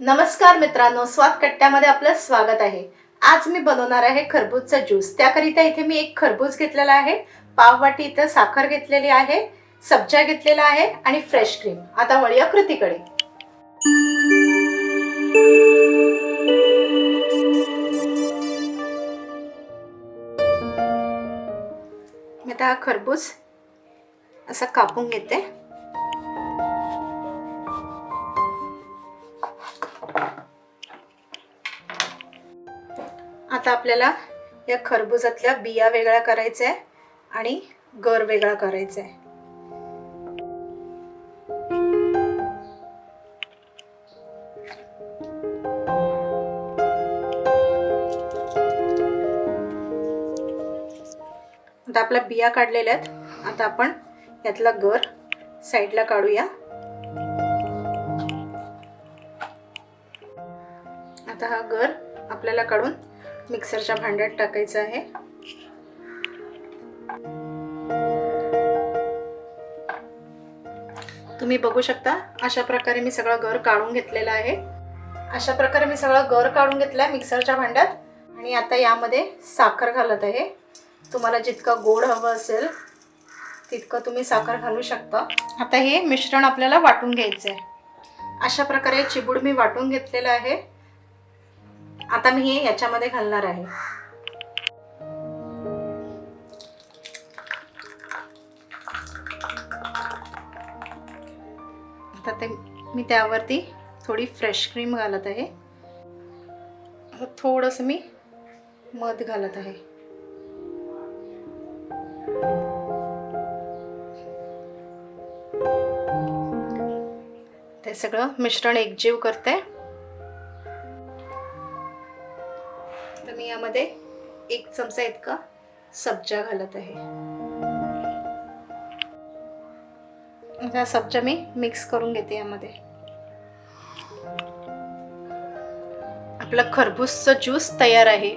नमस्कार मित्रांनो स्वाद कट्ट्यामध्ये आपलं स्वागत आहे. आज मी बनवणार आहे खरबूजचा ज्यूस. त्याकरिता इथे मी एक खरबूज घेतलेला आहे पाववाटी इथं साखर घेतलेली आहे सब्जा घेतलेला आहे आणि फ्रेश क्रीम आता वळूया कृतीकडे. मी आता हा खरबूज असा कापून घेते. आता आपल्याला या खरबुजातल्या बिया वेगळ्या करायच्या आहे आणि गर वेगळा करायचा आहे आता आपल्या बिया काढलेल्या आहेत. आता आपण यातला गर साईडला काढूया. आता हा गर आपल्याला काढून मिक्सरच्या भांड्यात टाकायचं आहे. तुम्ही बघू शकता अशा प्रकारे मी सगळं गर काढून घेतलेलं आहे. अशा प्रकारे मी सगळं गर काढून घेतलं आहे मिक्सरच्या भांड्यात. आणि आता यामध्ये साखर घालत आहे. तुम्हाला जितकं गोड हवं असेल तितकं तुम्ही साखर घालू शकता. आता हे मिश्रण आपल्याला वाटून घ्यायचं आहे अशा प्रकारे चिबूड मी वाटून घेतलेलं आहे. आता मी हे याच्यामध्ये घालणार आहे. आता ते मी त्यावरती थोडी फ्रेश क्रीम घालत आहे. आता थोडंसं मी मध घालत आहे. ते सगळं मिश्रण एकजीव करते. तर मी यामध्ये एक चमचा इतका सब्जा घालत आहे. हा सब्जा मी मिक्स करून घेते यामध्ये. आपलं खरबूजचं ज्यूस तयार आहे.